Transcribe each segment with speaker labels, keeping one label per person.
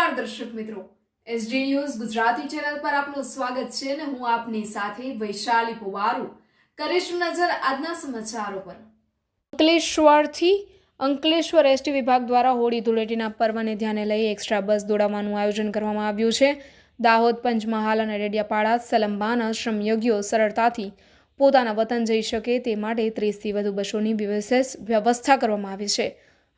Speaker 1: નમસ્કાર દર્શક મિત્રો. એસડી ન્યૂઝ ગુજરાતી ચેનલ પર આપનું સ્વાગત છે અને હું આપની સાથે વૈશાલી પુવારુ. કરીશું નજર આજના સમાચારો પર. અંકલેશ્વરથી અંકલેશ્વર એસટી વિભાગ દ્વારા હોળી ધૂળેટીના પર્વને ધ્યાને લઈ એક્સ્ટ્રા બસ દોડાવવાનું આયોજન કરવામાં આવ્યું છે. દાહોદ, પંચમહાલ અને રેડિયાપાડા સલંબાના શ્રમયોગીઓ સરળતાથી પોતાના વતન જઈ શકે તે માટે ત્રીસથી વધુ બસોની વિશેષ વ્યવસ્થા કરવામાં આવી છે.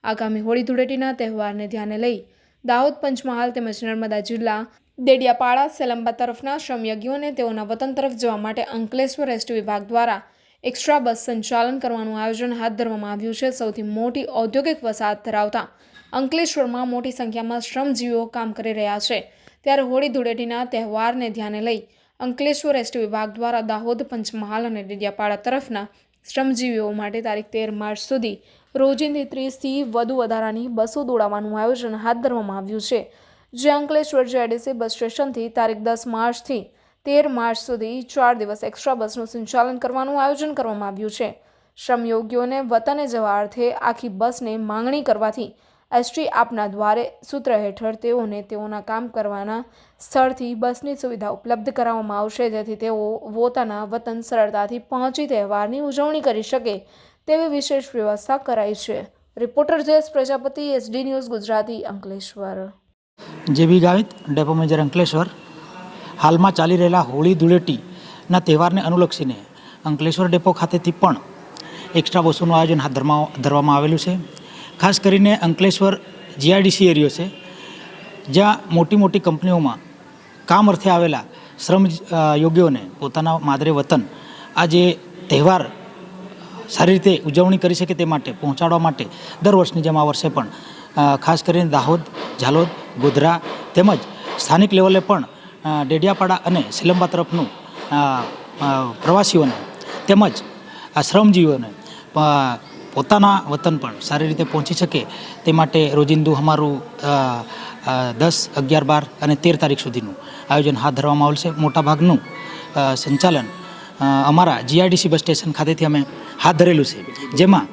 Speaker 1: આગામી હોળી ધૂળેટીના તહેવારને ધ્યાને લઈ દાહોદ પંચમહાલ તેમજ નર્મદા જિલ્લા દેડિયાપાડા સેલંબા તરફના શ્રમયજ્ઞોને તેઓના વતન તરફ જવા માટે અંકલેશ્વર એસટી વિભાગ દ્વારા એક્સ્ટ્રા બસ સંચાલન કરવાનું આયોજન હાથ ધરવામાં આવ્યું છે. સૌથી મોટી ઔદ્યોગિક વસાહત ધરાવતા અંકલેશ્વરમાં મોટી સંખ્યામાં શ્રમજીવીઓ કામ કરી રહ્યા છે. ત્યારે હોળી ધૂળેટીના તહેવારને ધ્યાને લઈ અંકલેશ્વર એસટી વિભાગ દ્વારા દાહોદ પંચમહાલ અને ડેડિયાપાડા તરફના શ્રમજીવીઓ માટે તારીખ તેર માર્ચ સુધી રોજિંદી ત્રીસથી વધુ વધારાની બસો દોડાવવાનું આયોજન હાથ ધરવામાં આવ્યું છે. જે અંકલેશ્વર જેડીસી બસ સ્ટેશનથી તારીખ દસ માર્ચથી તેર માર્ચ સુધી ચાર દિવસ એક્સ્ટ્રા બસનું સંચાલન કરવાનું આયોજન કરવામાં આવ્યું છે. શ્રમયોગીઓને વતને જવા અર્થે આખી બસને માંગણી કરવાથી એસટી આપના દ્વારે સૂત્ર હેઠળ તેઓને તેઓના કામ કરવાના સ્થળથી બસની સુવિધા ઉપલબ્ધ કરાવવામાં આવશે, જેથી તેઓ પોતાના વતન સરળતાથી પહોંચી તહેવારની ઉજવણી કરી શકે. તેવી વિશેષ વ્યવસ્થા કરાઈ છે. Reporter Jayesh Prajapati, SD news Gujarati, Ankleshwar.
Speaker 2: JB Gavit, depot major Ankleshwar, હાલમાં ચાલી રહેલા હોળી ધૂળેટીના તહેવારને અનુલક્ષીને અંકલેશ્વર ડેપો ખાતેથી પણ એક્સ્ટ્રા બસોનું આયોજન હાથ ધરવા ધરવામાં આવેલું છે. ખાસ કરીને અંકલેશ્વર જીઆઈડીસી એરિયો છે, જ્યાં મોટી મોટી કંપનીઓમાં કામ અર્થે આવેલા શ્રમ યોગ્યોને પોતાના માદરે વતન આ જે તહેવાર સારી રીતે ઉજવણી કરી શકે તે માટે, પહોંચાડવા માટે દર વર્ષની જેમ આ વર્ષે પણ ખાસ કરીને દાહોદ, ઝાલોદ, ગોધરા તેમજ સ્થાનિક લેવલે પણ ડેડિયાપાડા અને સિલંબા તરફનું પ્રવાસીઓને તેમજ આ શ્રમજીવીઓને પોતાના વતન પણ સારી રીતે પહોંચી શકે તે માટે રોજિંદુ અમારું દસ, અગિયાર, બાર અને તેર તારીખ સુધીનું આયોજન હાથ ધરવામાં આવશે. મોટાભાગનું સંચાલન અમારા જીઆઈડીસી બસ સ્ટેશન ખાતેથી અમે હાથ ધરેલું છે. જેમાં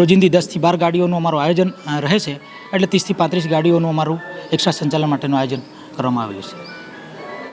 Speaker 2: રોજિંદી દસથી બાર ગાડીઓનું અમારું આયોજન રહે છે. એટલે ત્રીસથી પાંત્રીસ ગાડીઓનું અમારું એક્સ્ટ્રા સંચાલન માટેનું આયોજન કરવામાં આવેલું છે.